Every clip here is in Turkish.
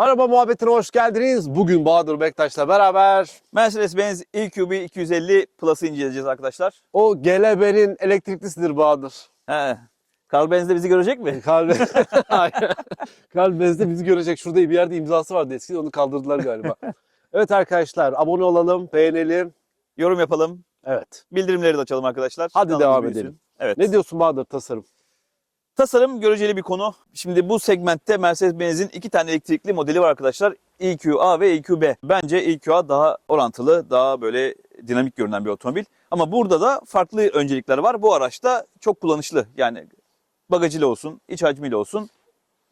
Araba muhabbetine hoş geldiniz. Bugün Bahadır Bektaş'la beraber Mercedes-Benz EQB 250 Plus'ı inceleyeceğiz arkadaşlar. o GLB'nin elektriklisidir Bahadır. He. Carl Benz de bizi görecek mi? Kalbe... Aynen. Kalbez'de bizi görecek. Şurada bir yerde imzası vardı eskiden onu kaldırdılar galiba. evet arkadaşlar abone olalım, beğenelim. Yorum yapalım. Evet. Bildirimleri de açalım arkadaşlar. Hadi Kanalımız devam büyüsün. edelim. Evet. Ne diyorsun Bahadır tasarım? Tasarım göreceli bir konu. Şimdi bu segmentte Mercedes-Benz'in iki tane elektrikli modeli var arkadaşlar. EQA ve EQB. Bence EQA daha orantılı, daha böyle dinamik görünen bir otomobil. Ama burada da farklı öncelikler var. Bu araçta çok kullanışlı. Yani bagajıyla olsun, iç hacmiyle olsun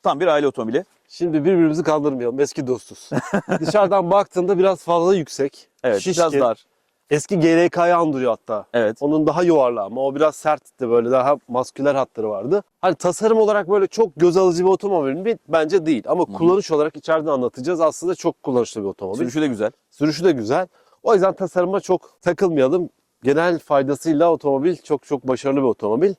tam bir aile otomobili. Şimdi birbirimizi kandırmayalım. Eski dostuz. Dışarıdan baktığında biraz fazla yüksek. Evet, şişkin. biraz dar. Eski GLK'yı andırıyor hatta. Evet. Onun daha yuvarlağı ama o biraz sertti böyle daha masküler hatları vardı. Hani tasarım olarak böyle çok göz alıcı bir otomobil mi? Bence değil. Ama kullanış olarak içeriden anlatacağız. Aslında çok kullanışlı bir otomobil. Sürüşü de güzel. Sürüşü de güzel. O yüzden tasarıma çok takılmayalım. Genel faydasıyla otomobil çok çok başarılı bir otomobil.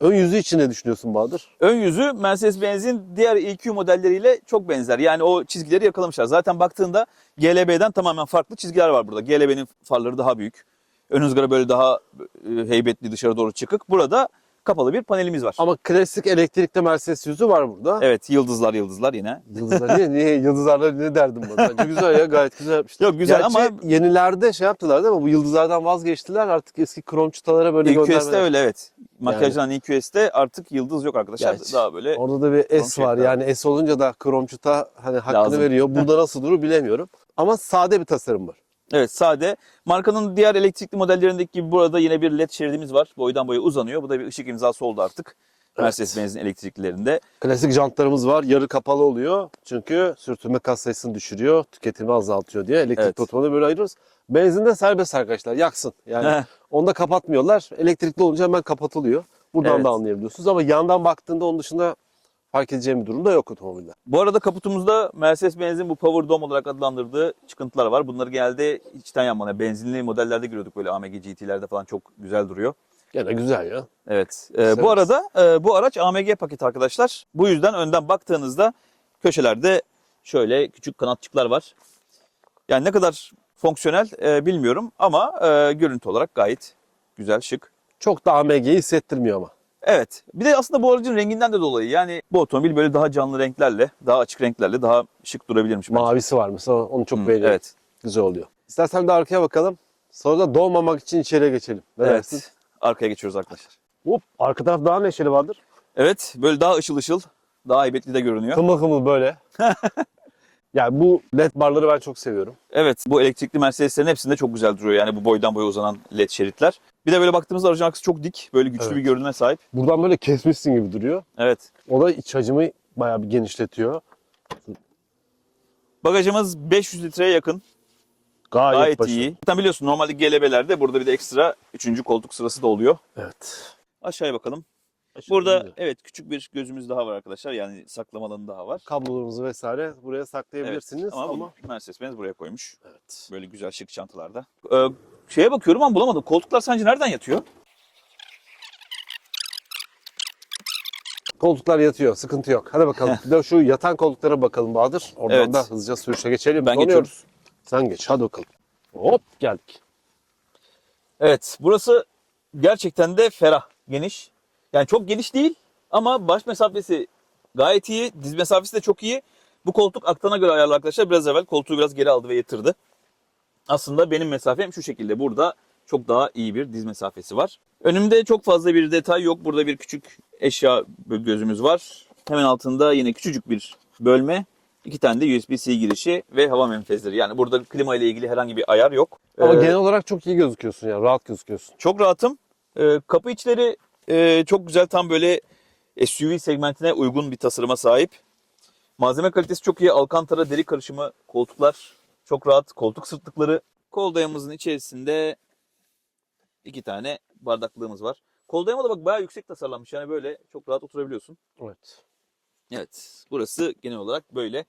Ön yüzü için ne düşünüyorsun Bahadır? Ön yüzü Mercedes-Benz'in diğer EQ modelleriyle çok benzer. Yani o çizgileri yakalamışlar. Zaten baktığında GLB'den tamamen farklı çizgiler var burada. GLB'nin farları daha büyük. Ön ızgara böyle daha e, heybetli dışarı doğru çıkık. Burada kapalı bir panelimiz var. Ama klasik elektrikli Mercedes yüzü var burada. Evet yıldızlar yıldızlar yine. Yıldızlar niye, niye yıldızlarla ne derdim ben? Bence güzel ya gayet güzel yapmışlar. Yok güzel Gerçi ama yenilerde şey yaptılar değil mi? Bu yıldızlardan vazgeçtiler. Artık eski krom çıtalara böyle göndermeler. öyle evet. Makyajlanan EQS'te artık yıldız yok arkadaşlar. Gerçi Daha böyle Orada da bir S var. Yani S olunca da kromçuta hani hakkını Lazım. veriyor. Burada nasıl durur bilemiyorum. Ama sade bir tasarım var. evet sade. Markanın diğer elektrikli modellerindeki gibi burada yine bir led şeridimiz var. Boydan boya uzanıyor. Bu da bir ışık imzası oldu artık. Mercedes-Benz'in elektriklilerinde. Klasik jantlarımız var. Yarı kapalı oluyor. Çünkü sürtünme kas sayısını düşürüyor. Tüketimi azaltıyor diye. Elektrikli Evet. otomobili böyle ayırıyoruz. Benzinde serbest arkadaşlar. Yaksın. Yani Heh. onda kapatmıyorlar. Elektrikli olunca hemen kapatılıyor. Buradan Evet. da anlayabiliyorsunuz. Ama yandan baktığında onun dışında fark edeceğim bir durum da yok otomobilde. Bu arada kaputumuzda Mercedes-Benz'in bu Power Dome olarak adlandırdığı çıkıntılar var. Bunları genelde içten yanmalı. benzinli modellerde görüyorduk böyle AMG GT'lerde falan çok güzel duruyor. Gene güzel ya. Evet. Ee, bu arada e, bu araç AMG paketi arkadaşlar. Bu yüzden önden baktığınızda köşelerde şöyle küçük kanatçıklar var. Yani ne kadar fonksiyonel e, bilmiyorum ama e, görüntü olarak gayet güzel, şık. Çok da AMG'yi hissettirmiyor ama. Evet. Bir de aslında bu aracın renginden de dolayı yani bu otomobil böyle daha canlı renklerle, daha açık renklerle daha şık durabilirmiş bence. Mavisi var mesela onu çok Hı, beğeniyorum. Evet. Güzel oluyor. İstersen de arkaya bakalım. Sonra da dolmamak için içeriye geçelim. Ne dersin? Arkaya geçiyoruz arkadaşlar. Hop, arka taraf daha neşeli vardır. Evet. Böyle daha ışıl ışıl, daha heybetli de görünüyor. Kımıl kımıl böyle. yani bu led barları ben çok seviyorum. Evet. Bu elektrikli Mercedeslerin hepsinde çok güzel duruyor. Yani bu boydan boya uzanan led şeritler. Bir de böyle baktığımızda aracın arkası çok dik. Böyle güçlü Evet. bir görünüme sahip. Buradan böyle kesmişsin gibi duruyor. Evet. O da iç hacmi bayağı bir genişletiyor. Bagajımız 500 litreye yakın. Gayet, Gayet başarılı. iyi. Zaten biliyorsun normalde GLB'lerde burada bir de ekstra 3. koltuk sırası da oluyor. Evet. Aşağıya bakalım. Burada evet küçük bir gözümüz daha var arkadaşlar. Yani saklama alanı daha var. kablolarımızı vesaire buraya Evet. saklayabilirsiniz Ama, ama, bu Mercedes-Benz buraya koymuş. evet. Böyle güzel şık çantalarda. Ee, şeye bakıyorum ama bulamadım. Koltuklar sence nereden yatıyor? Koltuklar yatıyor, sıkıntı yok. Hadi bakalım. bir de şu yatan koltuklara bakalım Bahadır. Oradan Evet. da hızlıca sürüşe geçelim. Ben Donuyoruz. Sen geç, hadi bakalım. Hop geldik. Evet, burası gerçekten de ferah, geniş. Yani çok geniş değil ama baş mesafesi gayet iyi, diz mesafesi de çok iyi. Bu koltuk aktana göre ayarlı arkadaşlar. Biraz evvel koltuğu biraz geri aldı ve yatırdı. Aslında benim mesafem şu şekilde. Burada çok daha iyi bir diz mesafesi var. Önümde çok fazla bir detay yok. Burada bir küçük eşya gözümüz var. Hemen altında yine küçücük bir bölme. İki tane de USB-C girişi ve hava menfezleri. Yani burada klima ile ilgili herhangi bir ayar yok. Ama Ee, genel olarak çok iyi gözüküyorsun yani, rahat gözüküyorsun. çok rahatım. Ee, kapı içleri e, çok güzel tam böyle SUV segmentine uygun bir tasarıma sahip. Malzeme kalitesi çok iyi. Alcantara deri karışımı koltuklar çok rahat. Koltuk sırtlıkları. Kol dayamımızın içerisinde iki tane bardaklığımız var. Kol dayama da bak bayağı yüksek tasarlanmış. Yani böyle çok rahat oturabiliyorsun. Evet. Evet. Burası genel olarak böyle.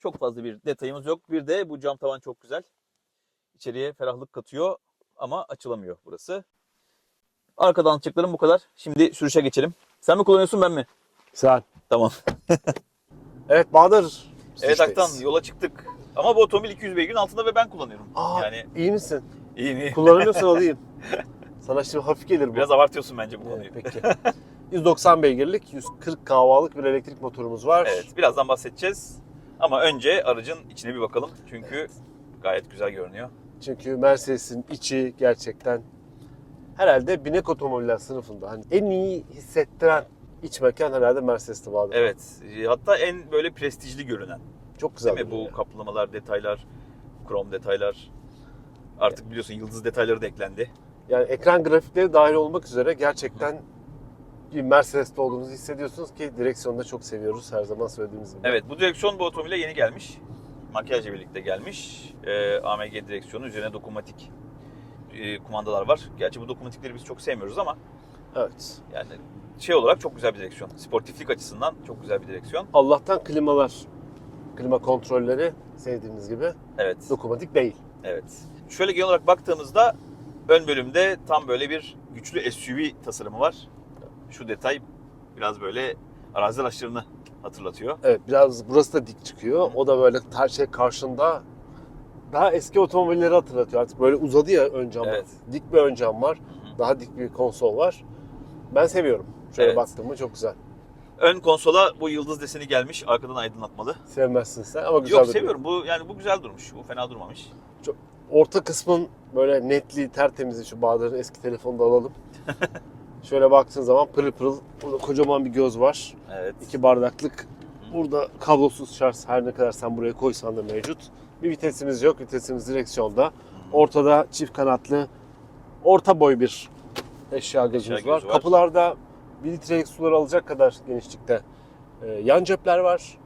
Çok fazla bir detayımız yok. Bir de bu cam tavan çok güzel. İçeriye ferahlık katıyor ama açılamıyor burası. Arkadan anlatacaklarım bu kadar. Şimdi sürüşe geçelim. Sen mi kullanıyorsun ben mi? Sen. Tamam. Evet Bahadır, Evet. Aktan yola çıktık. Ama bu otomobil 200 beygirin altında ve ben kullanıyorum. Aa, Yani iyi misin? iyi mi? Kullanamıyorsan alayım. Sana şimdi hafif gelir bu. Biraz abartıyorsun bence bu Evet, konuyu. peki. 190 beygirlik, 140 kahvalık bir elektrik motorumuz var. Evet, birazdan bahsedeceğiz. Ama önce aracın içine bir bakalım. Çünkü gayet güzel görünüyor. Çünkü Mercedes'in içi gerçekten herhalde binek otomobiller sınıfında hani en iyi hissettiren iç mekan herhalde Mercedes'te vardı. Evet, e, hatta en böyle prestijli görünen. Çok güzel. Değil mi? Bu kaplamalar, detaylar, krom detaylar. Artık biliyorsun yıldız detayları da eklendi. Yani ekran grafikleri dahil olmak üzere gerçekten bir Mercedes'te olduğunuzu hissediyorsunuz ki direksiyonu da çok seviyoruz her zaman söylediğimiz gibi. Evet, bu direksiyon bu otomobile yeni gelmiş. Makyajla birlikte gelmiş. Ee, AMG direksiyonu üzerine dokunmatik e, kumandalar var. Gerçi bu dokunmatikleri biz çok sevmiyoruz ama Evet. yani şey olarak çok güzel bir direksiyon. Sportiflik açısından çok güzel bir direksiyon. Allah'tan klimalar, klima kontrolleri sevdiğimiz gibi Evet. dokunmatik değil. Evet. Şöyle genel olarak baktığımızda ön bölümde tam böyle bir güçlü SUV tasarımı var. Şu detay biraz böyle arazi araçlarını hatırlatıyor. Evet biraz burası da dik çıkıyor. O da böyle her şey karşında daha eski otomobilleri hatırlatıyor. Artık böyle uzadı ya ön cam. Evet. Dik bir ön cam var. Daha dik bir konsol var. Ben seviyorum. Şöyle Evet. baktım mı çok güzel. Ön konsola bu yıldız deseni gelmiş. Arkadan aydınlatmalı. Sevmezsin sen ama güzel Yok duruyor. seviyorum. Bu yani bu güzel durmuş. Bu fena durmamış. Orta kısmın böyle netliği tertemiz. Şu Bahadır'ın eski telefonunu da alalım. Şöyle baktığın zaman pırıl pırıl. Burada kocaman bir göz var. Evet. İki bardaklık. Burada kablosuz şarj her ne kadar sen buraya koysan da mevcut. Bir vitesimiz yok. Vitesimiz direksiyonda. Ortada çift kanatlı orta boy bir eşya gözümüz gözü var. var. Kapılarda 1 litrelik suları alacak kadar genişlikte e, yan cepler var.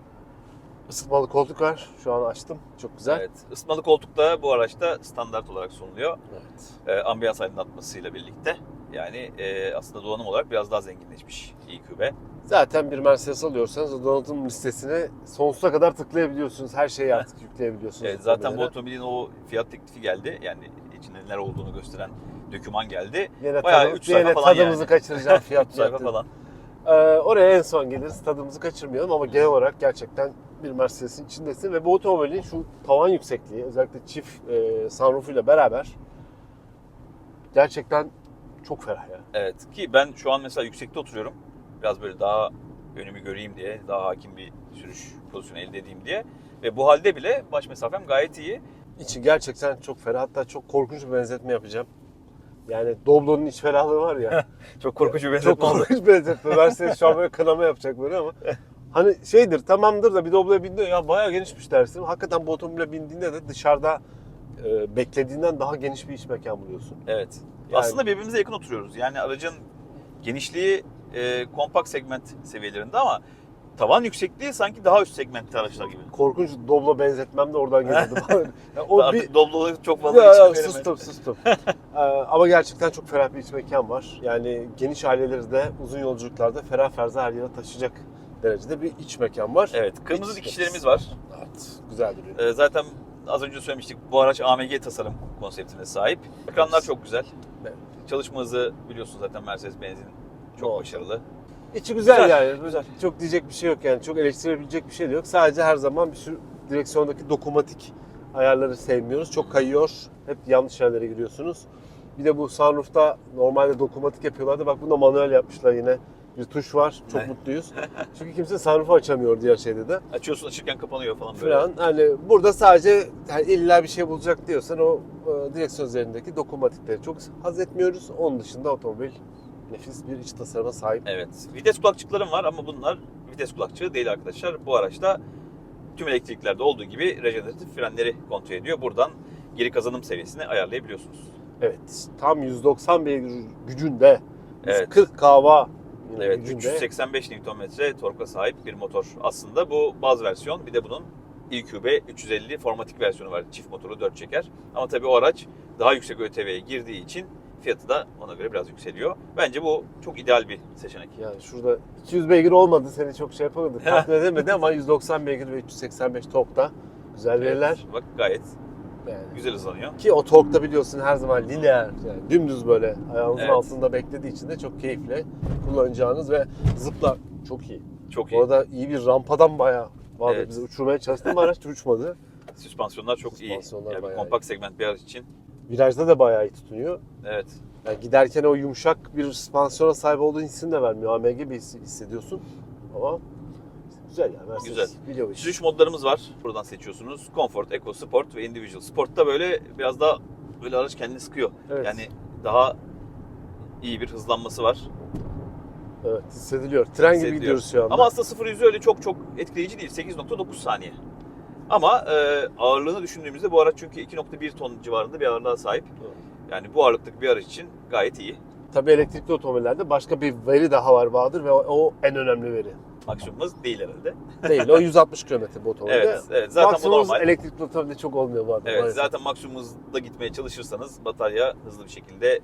Isıtmalı koltuk var. Şu an açtım. Çok güzel. Evet. Isıtmalı koltuk da bu araçta standart olarak sunuluyor. Evet. Ee, ambiyans aydınlatmasıyla birlikte. Yani e, aslında donanım olarak biraz daha zenginleşmiş EQB. Zaten bir Mercedes alıyorsanız o donatım listesine sonsuza kadar tıklayabiliyorsunuz. Her şeyi artık yükleyebiliyorsunuz. Evet, zaten bu otomobilin o fiyat teklifi geldi. Yani içinde neler olduğunu gösteren doküman geldi. Yine, bayağı tadı- üç sayfa yine falan tadımızı yani. kaçıracağım fiyat Sayfa falan. Ee, oraya en son geliriz. Tadımızı kaçırmayalım ama genel olarak gerçekten bir Mercedes'in içindesin ve bu otomobilin şu tavan yüksekliği özellikle çift e, sunroof ile beraber gerçekten çok ferah ya. Evet ki ben şu an mesela yüksekte oturuyorum. Biraz böyle daha önümü göreyim diye, daha hakim bir sürüş pozisyonu elde edeyim diye. Ve bu halde bile baş mesafem gayet iyi. İçi gerçekten çok ferah. Hatta çok korkunç bir benzetme yapacağım. Yani Doblo'nun iç ferahlığı var ya. Çok korkunç bir çok korkunç benzetme. Mercedes şu an böyle kınama yapacak böyle ama. Hani şeydir tamamdır da bir Doblo'ya bindiğinde ya bayağı genişmiş dersin. Hakikaten bu otomobile bindiğinde de dışarıda e, beklediğinden daha geniş bir iç mekan buluyorsun. Evet. Yani- Aslında birbirimize yakın oturuyoruz. Yani aracın genişliği e, kompakt segment seviyelerinde ama tavan yüksekliği sanki daha üst segmentli araçlar gibi. Korkunç Doblo benzetmem de oradan geliyordu. Yani o bir... Artık Doblo'da çok fazla Ya, ya, sustum sustum. Ee, ama gerçekten çok ferah bir iç mekan var. Yani geniş aileleri de uzun yolculuklarda ferah ferza her yere taşıyacak derecede bir iç mekan var. Evet, kırmızı Peki. dikişlerimiz var. Evet, güzel duruyor. Ee, zaten az önce söylemiştik bu araç AMG tasarım konseptine sahip. Ekranlar çok güzel. Evet. Çalışma hızı biliyorsun zaten Mercedes benzin çok Doğru. başarılı. İçi güzel, Güzel, yani. güzel. Çok diyecek bir şey yok yani. Çok eleştirebilecek bir şey de yok. Sadece her zaman bir sürü direksiyondaki dokunmatik ayarları sevmiyoruz. Çok kayıyor. Hep yanlış yerlere giriyorsunuz. Bir de bu sunroof'ta normalde dokunmatik yapıyorlardı. Bak bunda manuel yapmışlar yine. Bir tuş var. Çok mutluyuz. Çünkü kimse sunroof'u açamıyor diğer şeyde de. Açıyorsun açırken kapanıyor falan böyle. Falan. Hani burada sadece yani illa bir şey bulacak diyorsan o e, direksiyon üzerindeki dokunmatikleri çok haz etmiyoruz. Onun dışında otomobil nefis bir iç tasarıma sahip. Evet. Vites kulakçıklarım var ama bunlar vites kulakçığı değil arkadaşlar. Bu araçta tüm elektriklerde olduğu gibi rejeneratif frenleri kontrol ediyor. Buradan geri kazanım seviyesini ayarlayabiliyorsunuz. Evet. Tam 190 beygir gücünde. Evet. 40 kahva yine Evet, gücünde. 385 Nm torka sahip bir motor. Aslında bu baz versiyon. Bir de bunun EQB 350 formatik versiyonu var. Çift motoru 4 çeker. Ama tabii o araç daha yüksek ÖTV'ye girdiği için fiyatı da ona göre biraz yükseliyor. Bence bu çok ideal bir seçenek. Yani şurada 200 beygir olmadı seni çok şey yapamadık. Tatmin edemedi ama 190 beygir ve 385 torkta güzel veriler. Evet, bak gayet Yani. güzel hızlanıyor. Ki o torkta biliyorsun her zaman lineer yani dümdüz böyle ayağınızın Evet. altında beklediği için de çok keyifli kullanacağınız ve zıplar çok iyi. Çok iyi. Bu arada iyi bir rampadan bayağı Vallahi Evet. bizi uçurmaya çalıştı ama araç uçmadı. Süspansiyonlar çok iyi. Süspansiyonlar Yani bir bayağı kompakt segment bir araç için. Virajda da bayağı iyi tutunuyor. Evet. Yani giderken o yumuşak bir süspansiyona sahip olduğu hissini de vermiyor. AMG his- hissediyorsun. Ama güzel yani. Mercedes Güzel. Biliyor. Sürüş modlarımız var. Buradan seçiyorsunuz. Comfort, Eco, Sport ve Individual. Sport'ta böyle biraz daha böyle araç kendini sıkıyor. Evet. Yani daha iyi bir hızlanması var. Evet hissediliyor. Tren gibi gidiyoruz şu anda. Ama aslında 0 yüzü öyle çok çok etkileyici değil. 8.9 saniye. Ama e, ağırlığını düşündüğümüzde bu araç çünkü 2.1 ton civarında bir ağırlığa sahip. Evet. Yani bu ağırlıktaki bir araç için gayet iyi. Tabii elektrikli otomobillerde başka bir veri daha var Bahadır ve o en önemli veri. Maksimumumuz değil herhalde. Değil o 150 km bu otomobilde. Evet, evet zaten bu Maksimumumuz normal. elektrikli otomobilde çok olmuyor bu arada. Evet, maalesef. zaten maksimumuzda gitmeye çalışırsanız batarya hızlı bir şekilde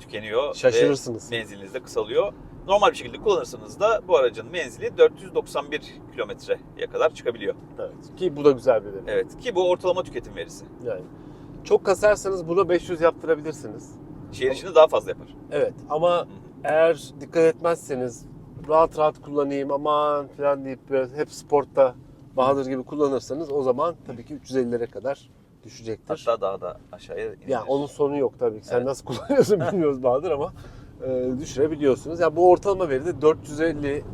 tükeniyor. Şaşırırsınız. Ve menziliniz de kısalıyor. Normal bir şekilde kullanırsanız da bu aracın menzili 491 kilometreye kadar çıkabiliyor. Evet. Ki bu da güzel bir veri. Evet ki bu ortalama tüketim verisi. Yani çok kasarsanız bunu 500 yaptırabilirsiniz. Şehir içinde daha fazla yapar. Evet ama eğer dikkat etmezseniz rahat rahat kullanayım aman falan deyip hep sportta Bahadır gibi kullanırsanız o zaman tabii ki 350'lere kadar düşecektir. Hatta daha da aşağıya iner. Yani onun sonu yok tabii ki. Sen Evet. nasıl kullanıyorsun bilmiyoruz Bahadır ama e, düşürebiliyorsunuz. Yani bu ortalama veri de 450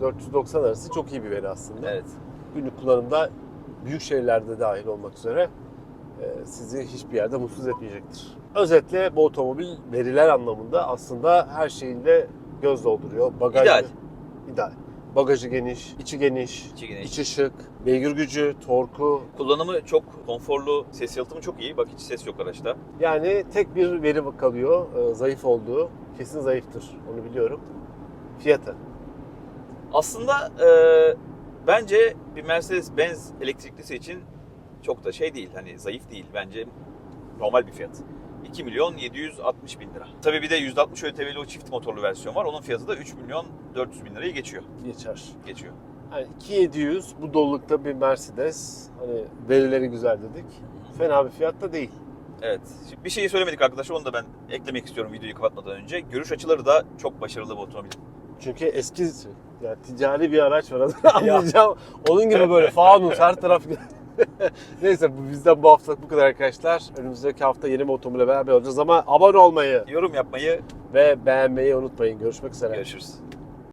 490 arası çok iyi bir veri aslında. Evet. Günlük kullanımda büyük şehirlerde dahil olmak üzere e, sizi hiçbir yerde mutsuz etmeyecektir. Özetle bu otomobil veriler anlamında aslında her şeyinde göz dolduruyor. Bagajı, İdeal. İdeal. Bagajı geniş, içi geniş, İçi geniş. içi şık, beygir gücü, torku. Kullanımı çok konforlu, ses yalıtımı çok iyi. Bak hiç ses yok araçta. Yani tek bir veri kalıyor e, zayıf olduğu. Kesin zayıftır onu biliyorum. Fiyatı. Aslında e, bence bir Mercedes-Benz elektriklisi için çok da şey değil. Hani zayıf değil. Bence normal bir fiyat. 2 milyon 760 bin lira. Tabii bir de 160 ÖTV'li o çift motorlu versiyon var. Onun fiyatı da 3 milyon 400 bin lirayı geçiyor. Geçer. Geçiyor. Yani 2700 bu dolulukta bir Mercedes. Hani verileri güzel dedik. Fena bir fiyat da değil. Evet. Şimdi bir şeyi söylemedik arkadaşlar. Onu da ben eklemek istiyorum videoyu kapatmadan önce. Görüş açıları da çok başarılı bu otomobil. Çünkü eski yani ticari bir araç var anlayacağım. Onun gibi böyle fanus her taraf. Neyse bu bizden bu haftalık bu kadar arkadaşlar. Önümüzdeki hafta yeni bir otomobile beraber olacağız ama abone olmayı Yorum yapmayı ve beğenmeyi unutmayın. Görüşmek üzere. görüşürüz.